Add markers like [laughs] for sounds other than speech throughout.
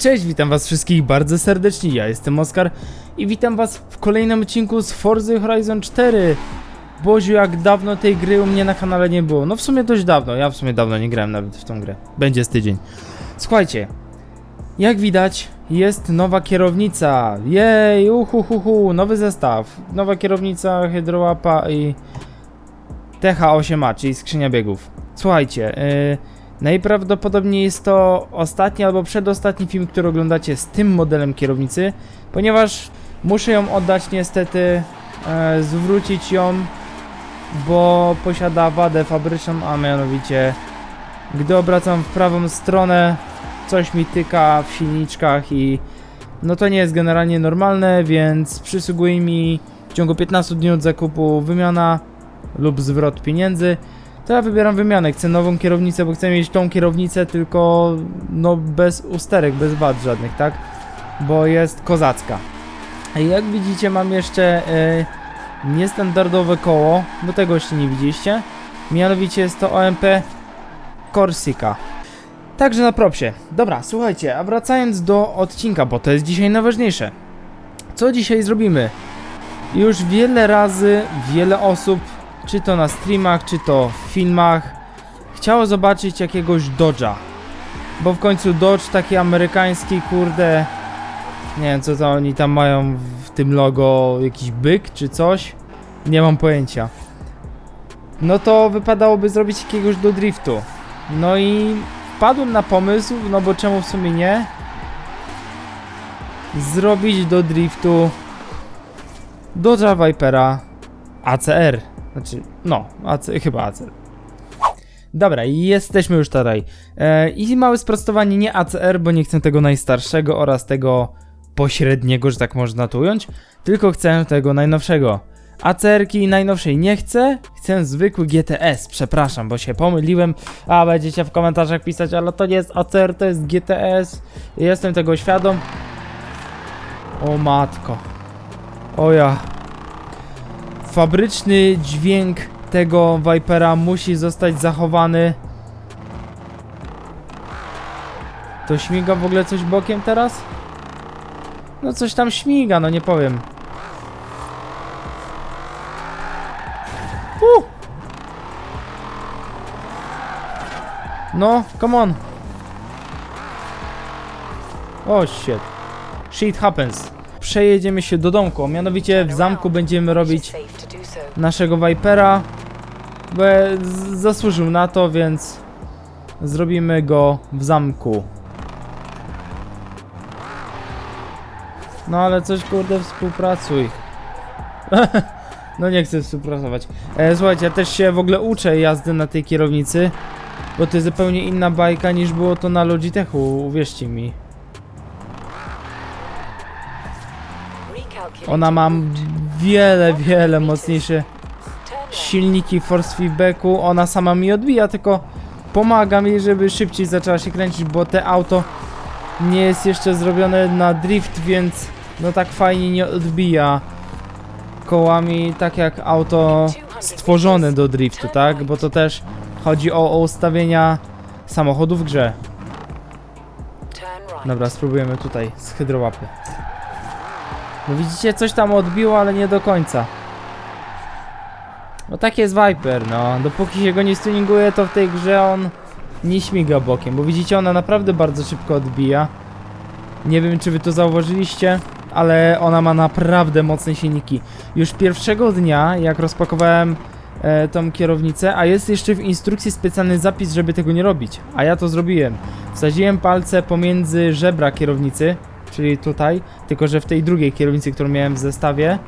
Cześć, witam was wszystkich bardzo serdecznie, ja jestem Oskar i witam was w kolejnym odcinku z Forza Horizon 4. Boziu, jak dawno tej gry u mnie na kanale nie było. No w sumie dość dawno, ja w sumie dawno nie grałem nawet w tą grę. Będzie z tydzień. Słuchajcie, jak widać jest nowa kierownica. Jej, uhuhuhu, nowy zestaw. Nowa kierownica, hydrołapa i TH8A, czyli skrzynia biegów. Słuchajcie, yy, Najprawdopodobniej jest to ostatni albo przedostatni film, który oglądacie z tym modelem kierownicy, ponieważ muszę ją oddać niestety, e, zwrócić ją, bo posiada wadę fabryczną, a mianowicie gdy obracam w prawą stronę, coś mi tyka w silniczkach i no to nie jest generalnie normalne, więc przysługuje mi w ciągu 15 dni od zakupu wymiana lub zwrot pieniędzy. To ja wybieram wymianę, chcę nową kierownicę, bo chcę mieć tą kierownicę tylko no bez usterek, bez wad żadnych, tak? Bo jest kozacka. Jak widzicie mam jeszcze e, niestandardowe koło, bo tego jeszcze nie widzieliście. Mianowicie jest to OMP Corsica. Także na propsie. Dobra, słuchajcie, a wracając do odcinka, bo to jest dzisiaj najważniejsze. Co dzisiaj zrobimy? Już wiele razy wiele osób czy to na streamach, czy to w filmach, chciało zobaczyć jakiegoś Dodge'a. Bo w końcu Dodge taki amerykański, kurde, nie wiem co to oni tam mają w tym logo, jakiś byk czy coś, nie mam pojęcia. No to wypadałoby zrobić jakiegoś do driftu. No i wpadłem na pomysł, no bo czemu w sumie nie? Zrobić do driftu Dodge'a Vipera ACR. Znaczy, no, AC, chyba ACR. Dobra, jesteśmy już tutaj. E, I małe sprostowanie, nie ACR, bo nie chcę tego najstarszego oraz tego pośredniego, że tak można tu ująć, tylko chcę tego najnowszego. ACR-ki najnowszej nie chcę, chcę zwykły GTS, przepraszam, bo się pomyliłem, a będziecie w komentarzach pisać, ale to nie jest ACR, to jest GTS, jestem tego świadom. O matko. O ja, fabryczny dźwięk tego Vipera musi zostać zachowany. To śmiga w ogóle coś bokiem teraz? No coś tam śmiga, no nie powiem. Uh! No, come on. O shit. Shit happens. Przejedziemy się do domku, mianowicie w zamku będziemy robić naszego Vipera, bo zasłużył na to, więc zrobimy go w zamku. No ale coś kurde współpracuj. [laughs] no nie chcę współpracować. E, słuchajcie, ja też się w ogóle uczę jazdy na tej kierownicy, bo to jest zupełnie inna bajka niż było to na Logitechu, uwierzcie mi. Ona ma wiele, wiele mocniejsze silniki force feedbacku, ona sama mi odbija, tylko pomaga mi, żeby szybciej zaczęła się kręcić, bo te auto nie jest jeszcze zrobione na drift, więc no tak fajnie nie odbija kołami, tak jak auto stworzone do driftu, tak? Bo to też chodzi o, o ustawienia samochodu w grze. Dobra, spróbujemy tutaj z hydrołapy. No widzicie, coś tam odbiło, ale nie do końca. No tak jest Viper, no. Dopóki się go nie stuninguje, to w tej grze on nie śmiga bokiem, bo widzicie, ona naprawdę bardzo szybko odbija. Nie wiem, czy wy to zauważyliście, ale ona ma naprawdę mocne silniki. Już pierwszego dnia, jak rozpakowałem e, tą kierownicę, a jest jeszcze w instrukcji specjalny zapis, żeby tego nie robić. A ja to zrobiłem. Wsadziłem palce pomiędzy żebra kierownicy, czyli tutaj, tylko że w tej drugiej kierownicy, którą miałem w zestawie,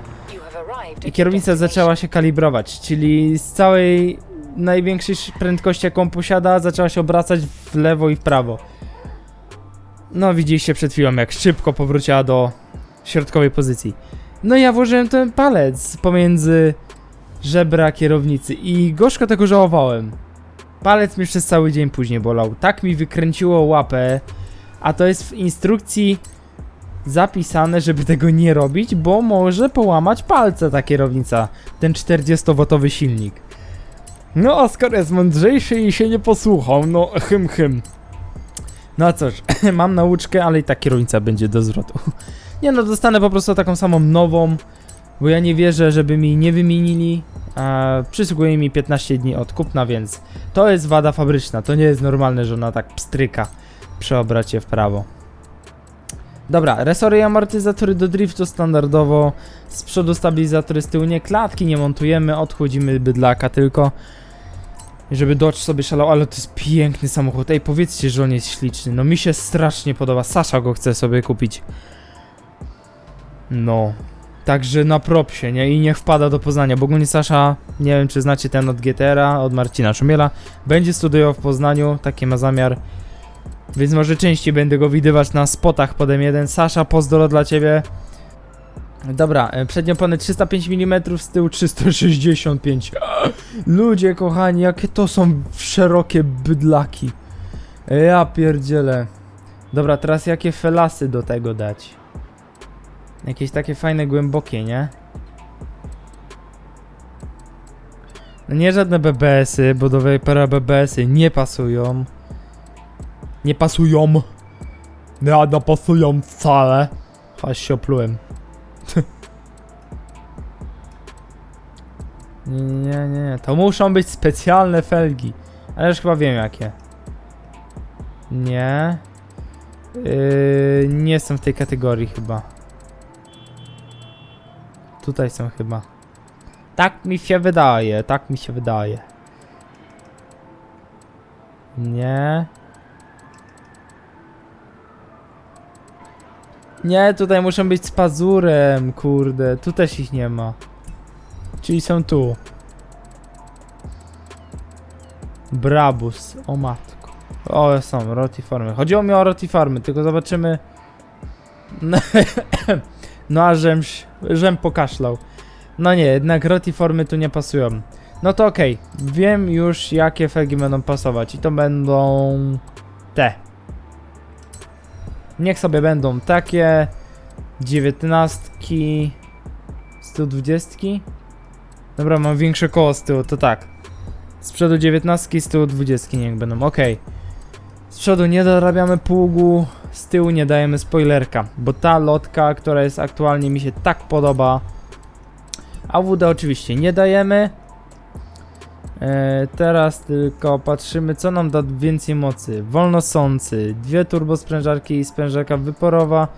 i kierownica zaczęła się kalibrować, czyli z całej największej sz- prędkości jaką posiada zaczęła się obracać w lewo i w prawo. No widzieliście przed chwilą jak szybko powróciła do środkowej pozycji. No ja włożyłem ten palec pomiędzy żebra kierownicy i gorzko tego żałowałem. Palec mi przez cały dzień później bolał. Tak mi wykręciło łapę, a to jest w instrukcji zapisane, żeby tego nie robić, bo może połamać palce ta kierownica, ten 40-wotowy silnik. No, Oskar jest mądrzejszy i się nie posłuchał, no hym hym. No cóż, [clears throat] mam nauczkę, ale i tak kierownica będzie do zwrotu. Nie no, dostanę po prostu taką samą nową, bo ja nie wierzę, żeby mi nie wymienili. Przysługuje mi 15 dni od kupna, więc to jest wada fabryczna. To nie jest normalne, że ona tak pstryka przy obrocie w prawo. Dobra, resory i amortyzatory do driftu standardowo. Z przodu stabilizatory, z tyłu nie. Klatki nie montujemy, odchodzimy bydlaka tylko. Żeby Dodge sobie szalał, ale to jest piękny samochód. Ej, powiedzcie, że on jest śliczny. No mi się strasznie podoba. Sasza go chce sobie kupić. No. Także na propsie, nie? I niech wpada do Poznania, bo ogólnie Sasza, nie wiem czy znacie ten od GTR-a, od Marcina Szumiela, będzie studiował w Poznaniu, taki ma zamiar. Więc może częściej będę go widywać na spotach pod M1. Sasza, pozdro dla ciebie. Dobra, e, przednie opony 305 mm, z tyłu 365. [gasps] Ludzie kochani, jakie to są szerokie bydlaki. Ja pierdzielę. Dobra, teraz jakie felasy do tego dać? Jakieś takie fajne, głębokie, nie? No nie żadne BBS-y, bo do Vapora BBS-y nie pasują. Nie pasują. Nie, nie pasują wcale. Aż się oplułem. [laughs] Nie, nie, nie. To muszą być specjalne felgi. Ale już chyba wiem jakie. Nie. Yy, nie są w tej kategorii chyba. Tutaj są chyba. Tak mi się wydaje, tak mi się wydaje. Nie. Nie, tutaj muszą być z pazurem, kurde. Tu też ich nie ma. Czyli są tu. Brabus, o matko. O, są, rotiformy. Chodziło mi o rotiformy, tylko zobaczymy. No a żem, żem pokaszlał. No nie, jednak rotiformy tu nie pasują. No to okej, wiem już jakie felgi będą pasować i to będą te. Niech sobie będą takie 19, 120. Dobra, mam większe koło z tyłu, to tak. Z przodu 19, z tyłu 20 niech będą, okej. Z przodu nie dorabiamy pługu, z tyłu nie dajemy spoilerka, bo ta lotka, która jest aktualnie mi się tak podoba. AWD oczywiście nie dajemy. E, teraz tylko patrzymy, co nam da więcej mocy. Wolnosący, dwie turbosprężarki i sprężarka wyporowa,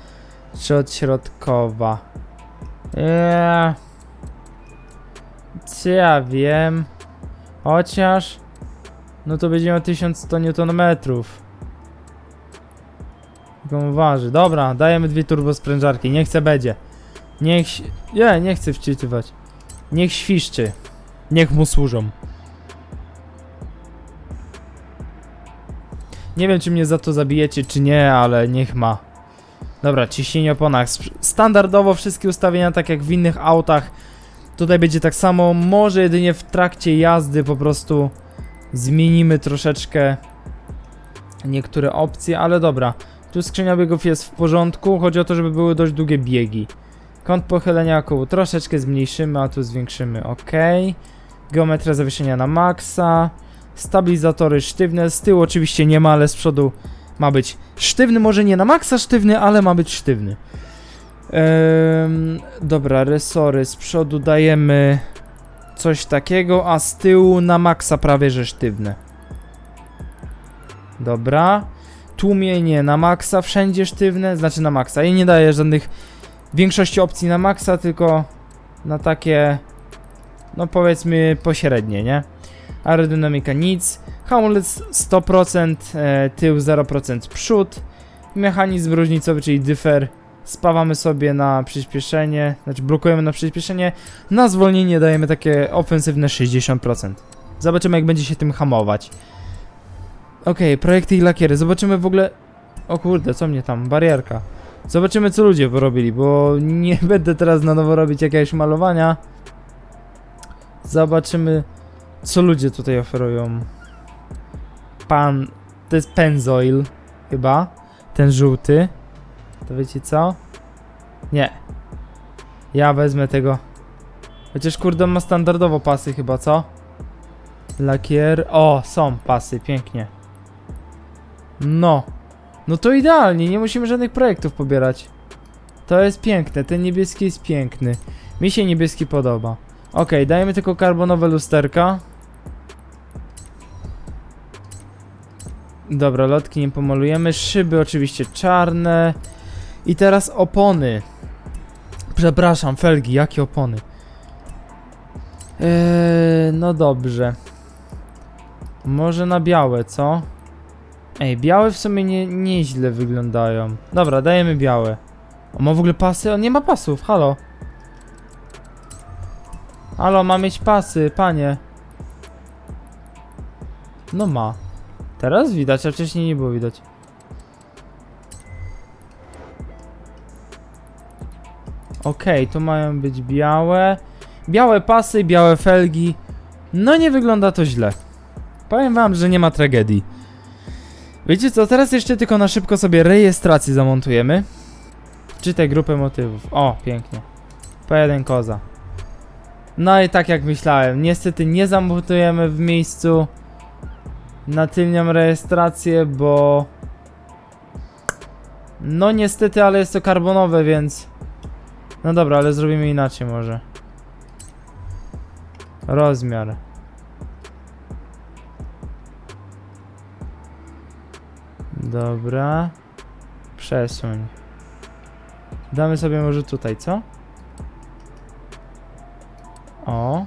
czy odśrodkowa. Eee, czy ja wiem? Chociaż, no to będzie miał 1100 Nm. Jak on waży. Dobra, dajemy dwie turbosprężarki, niech se będzie. Niech... Nie, nie chcę wczytywać. Niech świszczy. Niech mu służą. Nie wiem, czy mnie za to zabijecie, czy nie, ale niech ma. Dobra, ciśnienie oponach. Standardowo wszystkie ustawienia, tak jak w innych autach. Tutaj będzie tak samo. Może jedynie w trakcie jazdy po prostu zmienimy troszeczkę niektóre opcje, ale dobra. Tu skrzynia biegów jest w porządku. Chodzi o to, żeby były dość długie biegi. Kąt pochylenia koło troszeczkę zmniejszymy, a tu zwiększymy. Ok. Geometria zawieszenia na maksa. Stabilizatory sztywne. Z tyłu oczywiście nie ma, ale z przodu ma być sztywny. Może nie na maksa sztywny, ale ma być sztywny. Ehm, dobra, resory. Z przodu dajemy coś takiego, a z tyłu na maksa prawie że sztywne. Dobra. Tłumienie na maksa, wszędzie sztywne, znaczy na maksa. Ja nie daję żadnych większości opcji na maksa, tylko na takie, no powiedzmy pośrednie, nie? Aerodynamika nic, hamulec 100%, e, tył 0% przód, mechanizm różnicowy, czyli dyfer, spawamy sobie na przyspieszenie, znaczy blokujemy na przyspieszenie, na zwolnienie dajemy takie ofensywne 60%. Zobaczymy jak będzie się tym hamować. Okej, projekty i lakiery, zobaczymy w ogóle... O kurde, co mnie tam, barierka. Zobaczymy co ludzie porobili, bo nie [laughs] będę teraz na nowo robić jakiegoś malowania. Zobaczymy co ludzie tutaj oferują. Pan... To jest Penzoil chyba. Ten żółty. To wiecie co? Nie. Ja wezmę tego. Chociaż kurde ma standardowo pasy chyba, co? Lakier... O, są pasy, pięknie. No. No to idealnie, nie musimy żadnych projektów pobierać. To jest piękne, ten niebieski jest piękny. Mi się niebieski podoba. Okej, dajemy tylko karbonowe lusterka. Dobra, lotki nie pomalujemy. Szyby oczywiście czarne. I teraz opony. Przepraszam, felgi, jakie opony? Eee, no dobrze. Może na białe, co? Ej, białe w sumie nie, nieźle wyglądają. Dobra, dajemy białe. On ma w ogóle pasy? On nie ma pasów, halo. Halo, ma mieć pasy, panie. No ma. Teraz widać, a wcześniej nie było widać. Okej, tu mają być białe. Białe pasy, białe felgi. No nie wygląda to źle. Powiem wam, że nie ma tragedii. Wiecie co, teraz jeszcze tylko na szybko sobie rejestrację zamontujemy. Czytaj grupę motywów. O, pięknie. P1 koza. No i tak jak myślałem, niestety nie zamontujemy w miejscu na tylnią rejestrację, bo... No niestety, ale jest to karbonowe, więc... No dobra, ale zrobimy inaczej może. Rozmiar. Dobra. Przesuń. Damy sobie może tutaj, co? O.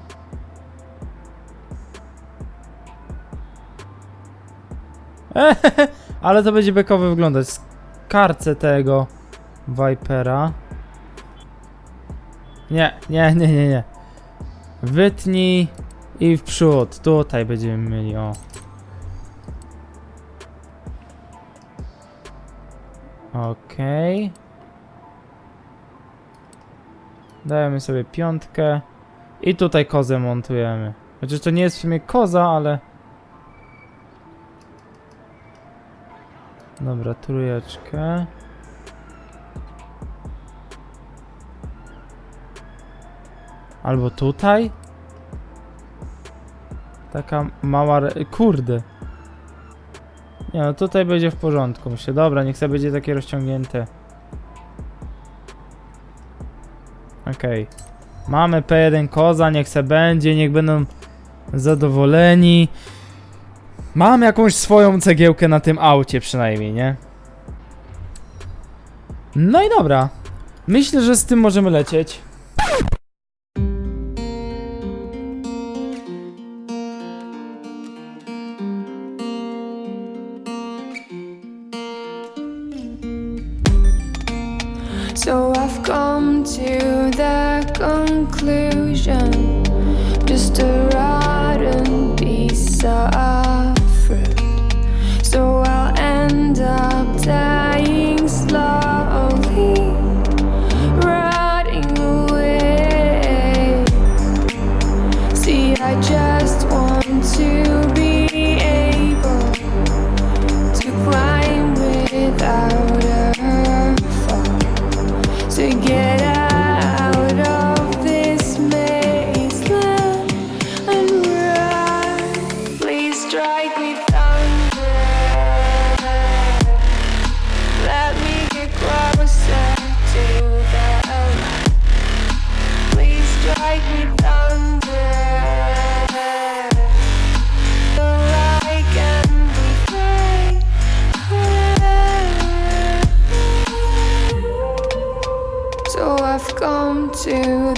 [laughs] Ale to będzie bekowo wyglądać. Skarcę tego Vipera. Nie, nie, nie, nie, nie. Wytnij i w przód. Tutaj będziemy mieli, o. Okej. Dajemy sobie piątkę. I tutaj kozę montujemy. Chociaż to nie jest w sumie koza, ale... Dobra, trójeczkę. Albo tutaj? Taka mała... Kurde. Nie no, tutaj będzie w porządku, myślę. Dobra, niech sobie będzie takie rozciągnięte. Okej. Mamy P1 koza, niech se będzie, niech będą zadowoleni. Mam jakąś swoją cegiełkę na tym aucie przynajmniej, nie? No i dobra. Myślę, że z tym możemy lecieć.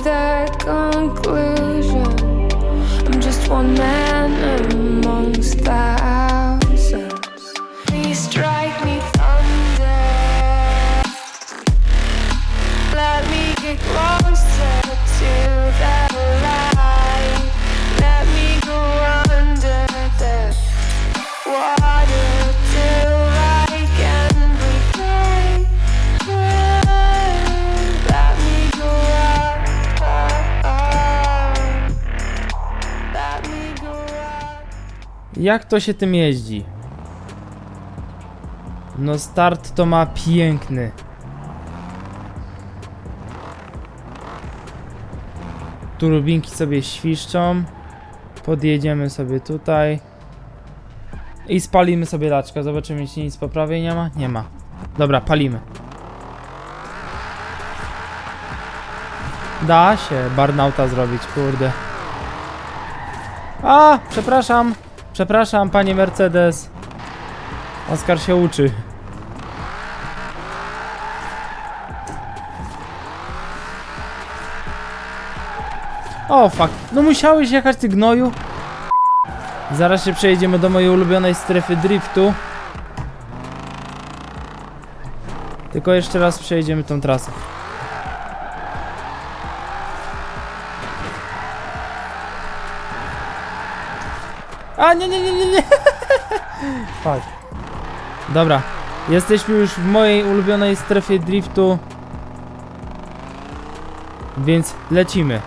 The Jak to się tym jeździ? No start to ma piękny. Turbinki sobie świszczą. Podjedziemy sobie tutaj. I spalimy sobie laczkę. Zobaczymy, czy nic po nie ma. Nie ma. Dobra, palimy. Da się barnauta zrobić, kurde. A, przepraszam. Przepraszam, panie Mercedes. Oskar się uczy. O, fuck. No musiałeś jechać, ty gnoju. Zaraz się przejedziemy do mojej ulubionej strefy driftu. Tylko jeszcze raz przejedziemy tą trasę. A nie, nie, nie, nie, nie. [laughs] Dobra. Jesteśmy już w mojej ulubionej strefie driftu. Więc lecimy.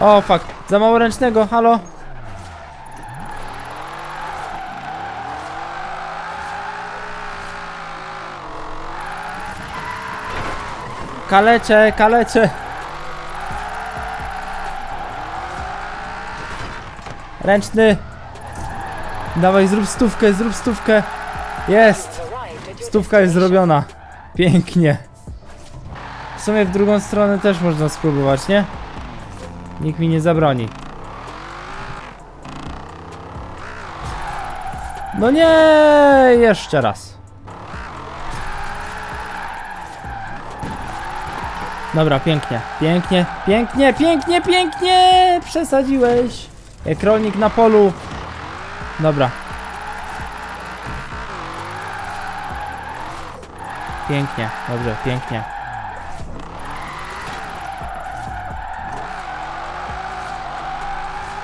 O fuck, za mało ręcznego, halo? Kaleczę, kaleczę. Ręczny. Dawaj, zrób stówkę, zrób stówkę. Jest. Stówka jest zrobiona. Pięknie. W sumie w drugą stronę też można spróbować, nie? Nikt mi nie zabroni. No nie, jeszcze raz. Dobra, pięknie, pięknie, pięknie, pięknie, pięknie! Przesadziłeś. Jak rolnik na polu. Dobra. Pięknie, dobrze, pięknie.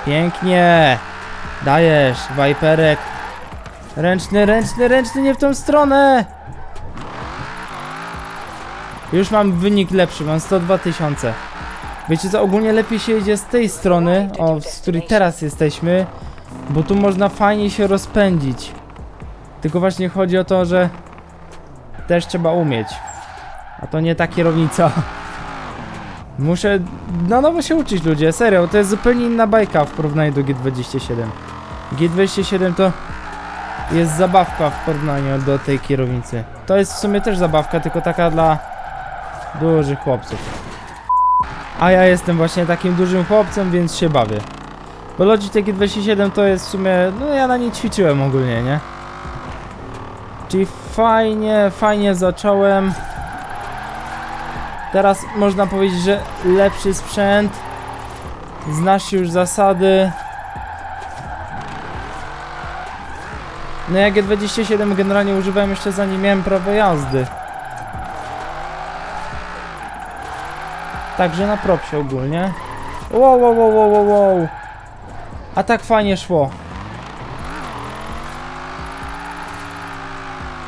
Pięknie! Dajesz, Viperek. Ręczny, ręczny, ręczny, nie w tą stronę! Już mam wynik lepszy, mam 102 tysiące. Wiecie co, ogólnie lepiej się jedzie z tej strony, o, z której teraz jesteśmy, bo tu można fajnie się rozpędzić. Tylko właśnie chodzi o to, że też trzeba umieć. A to nie ta kierownica. [laughs] Muszę na nowo się uczyć ludzie, serio, to jest zupełnie inna bajka w porównaniu do G27. G27 to jest zabawka w porównaniu do tej kierownicy. To jest w sumie też zabawka, tylko taka dla dużych chłopców. A ja jestem właśnie takim dużym chłopcem, więc się bawię. Bo Logitech G27 to jest w sumie, no ja na niej ćwiczyłem ogólnie, nie? Czyli fajnie, fajnie zacząłem. Teraz można powiedzieć, że lepszy sprzęt. Znasz już zasady. No ja G27 generalnie używałem jeszcze zanim miałem prawo jazdy. Także na propsie ogólnie. Wow, wow, wow, wow, wow. A tak fajnie szło.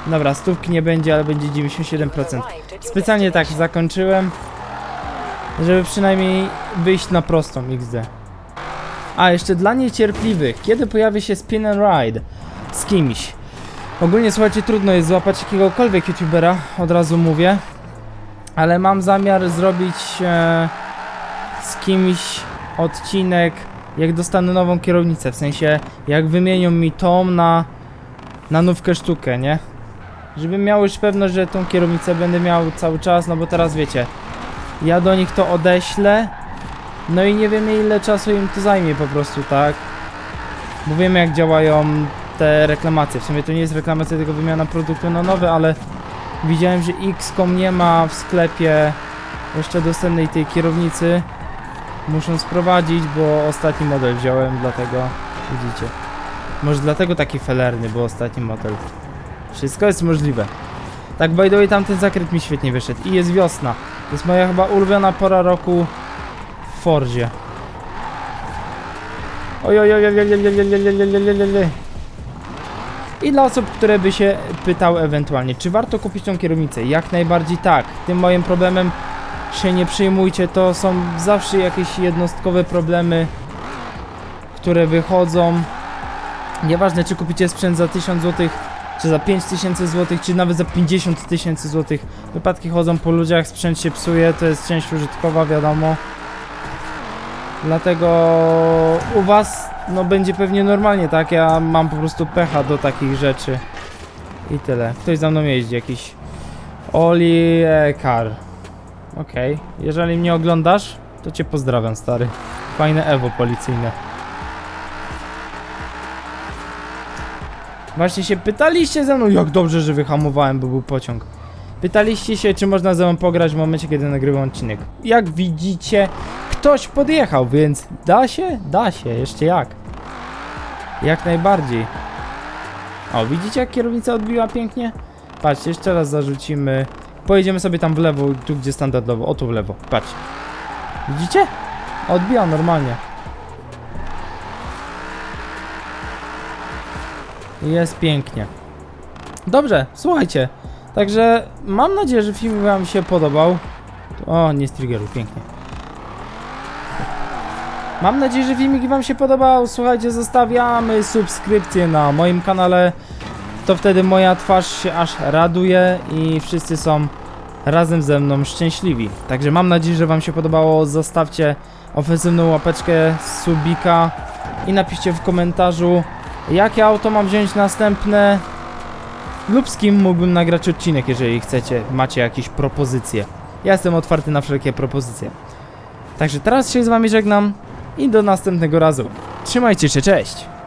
Dobra, stówki nie będzie, ale będzie 97%. Specjalnie tak zakończyłem, żeby przynajmniej wyjść na prostą XD. A, jeszcze dla niecierpliwych, kiedy pojawi się Spin and Ride z kimś? Ogólnie, słuchajcie, trudno jest złapać jakiegokolwiek youtubera, od razu mówię. Ale mam zamiar zrobić e, z kimś odcinek, jak dostanę nową kierownicę, w sensie, jak wymienią mi tą na, na nówkę sztukę, nie? Żebym miał już pewność, że tą kierownicę będę miał cały czas, no bo teraz wiecie, ja do nich to odeślę, no i nie wiemy ile czasu im to zajmie po prostu, tak? Bo wiemy jak działają te reklamacje, w sumie to nie jest reklamacja, tylko wymiana produktu na nowy, ale widziałem, że XCOM nie ma w sklepie jeszcze dostępnej tej kierownicy. Muszą sprowadzić, bo ostatni model wziąłem, dlatego widzicie. Może dlatego taki felerny, bo ostatni model. Wszystko jest możliwe. Tak, by the way, tamten zakręt mi świetnie wyszedł. I jest wiosna. To jest moja chyba ulubiona pora roku w Forzie. Oj, oj, oj, oj, oj, oj, oj, oj, oj, oj, oj, oj, oj. I dla osób, które by się pytały ewentualnie, czy warto kupić tą kierownicę? Jak najbardziej tak. Tym moim problemem się nie przejmujcie, to są zawsze jakieś jednostkowe problemy, które wychodzą. Nieważne, czy kupicie sprzęt za 1000 zł, czy za 5000 zł, czy nawet za 50 tysięcy złotych. Wypadki chodzą po ludziach, sprzęt się psuje, to jest część użytkowa, wiadomo. Dlatego u was no będzie pewnie normalnie, tak? Ja mam po prostu pecha do takich rzeczy. I tyle. Ktoś za mną jeździ, jakiś Oli Car. Okej, jeżeli mnie oglądasz, to cię pozdrawiam, stary. Fajne Ewo policyjne. Właśnie się pytaliście ze mną, jak dobrze, że wyhamowałem, bo był pociąg. Pytaliście się, czy można ze mną pograć w momencie, kiedy nagrywam odcinek. Jak widzicie, ktoś podjechał, więc da się? Da się, jeszcze jak. Jak najbardziej. O, widzicie jak kierownica odbiła pięknie? Patrzcie, jeszcze raz zarzucimy. Pojedziemy sobie tam w lewo, tu gdzie standardowo. O, tu w lewo. Patrzcie. Widzicie? Odbiła normalnie. Jest pięknie. Dobrze, słuchajcie. Także mam nadzieję, że film wam się podobał. O, nie z triggeru, pięknie. Mam nadzieję, że filmik wam się podobał. Słuchajcie, zostawiamy subskrypcję na moim kanale. To wtedy moja twarz się aż raduje i wszyscy są razem ze mną szczęśliwi. Także mam nadzieję, że wam się podobało. Zostawcie ofensywną łapeczkę, subika i napiszcie w komentarzu, jakie auto mam wziąć następne lub z kim mógłbym nagrać odcinek, jeżeli chcecie, macie jakieś propozycje. Ja jestem otwarty na wszelkie propozycje. Także teraz się z wami żegnam i do następnego razu. Trzymajcie się, cześć!